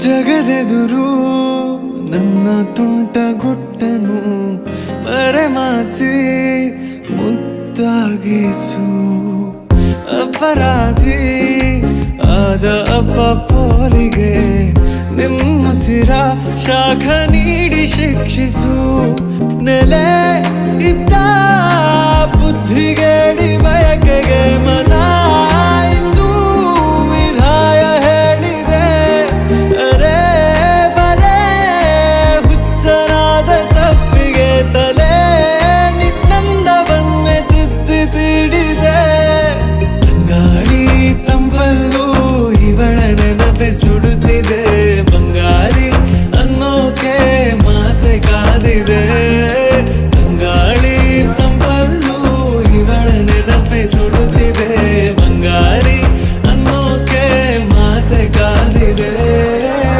ಜಗದೆದುರು ನನ್ನ ತುಂಟ ಗುಟ್ಟನು ಮರೆಮಾಚಿ ಮುದ್ದಾಗಿಸು. ಅಪರಾಧಿ ಆದ ಅಪ್ಪ ಪೋಲಿಗೆ ನಿಮ್ಮುಸಿರ ಶಾಖ ನೀಡಿ ಶಿಕ್ಷಿಸು. ನೆಲೆ ಇದ್ದ ಮನ ಕಾದಿದೆ